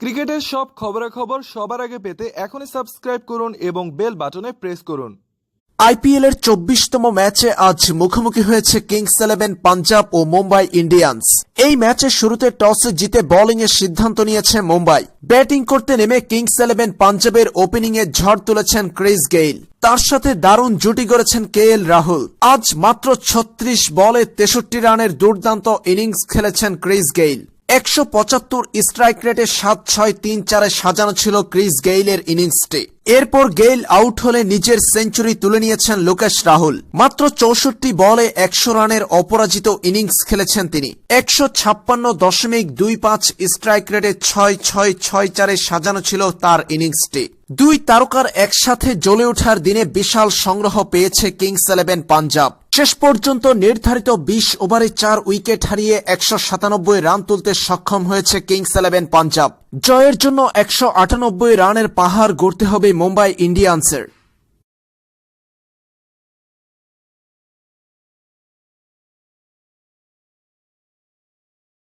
ক্রিকেটের সব খবরাখবর সবার আগে পেতে এখনই সাবস্ক্রাইব করুন এবং বেল বাটনে প্রেস করুন। আইপিএল এর চব্বিশতম ম্যাচে আজ মুখোমুখি হয়েছে কিংস ইলেভেন, পাঞ্জাব ও মুম্বাই ইন্ডিয়ান্স। এই ম্যাচের শুরুতে টস জিতে বোলিং এর সিদ্ধান্ত নিয়েছে মুম্বাই। ব্যাটিং করতে নেমে কিংস ইলেভেন, পাঞ্জাবের ওপেনিং এ ঝড় তুলেছেন ক্রিস গেইল। তার সাথে দারুণ জুটি গড়েছেন কে এল রাহুল। আজ মাত্র ছত্রিশ বলে তেষট্টি রানের দুর্দান্ত ইনিংস খেলেছেন ক্রিস গেইল। একশো পঁচাত্তর স্ট্রাইক রেটে সাত ছয় তিন চারে সাজানো ছিল ক্রিস গেইলের ইনিংসটি। এরপর গেইল আউট হলে নিজের সেঞ্চুরি তুলে নিয়েছেন লোকেশ রাহুল। মাত্র চৌষট্টি বলে একশো রানের অপরাজিত ইনিংস খেলেছেন তিনি। একশো ছাপ্পান্ন দশমিক দুই পাঁচ স্ট্রাইক রেটে ছয় ছয় ছয় চারে সাজানো ছিল তার ইনিংসটি। দুই তারকার একসাথে জ্বলে ওঠার দিনে বিশাল সংগ্রহ পেয়েছে কিংস ইলেভেন পাঞ্জাব। শেষ পর্যন্ত নির্ধারিত বিশ ওভারে চার উইকেট হারিয়ে একশো সাতানব্বই রান তুলতে সক্ষম হয়েছে কিংস ইলেভেন পাঞ্জাব। জয়ের জন্য একশো আটানব্বই রানের পাহাড় গড়তে হবে মুম্বাই ইন্ডিয়ান্সের।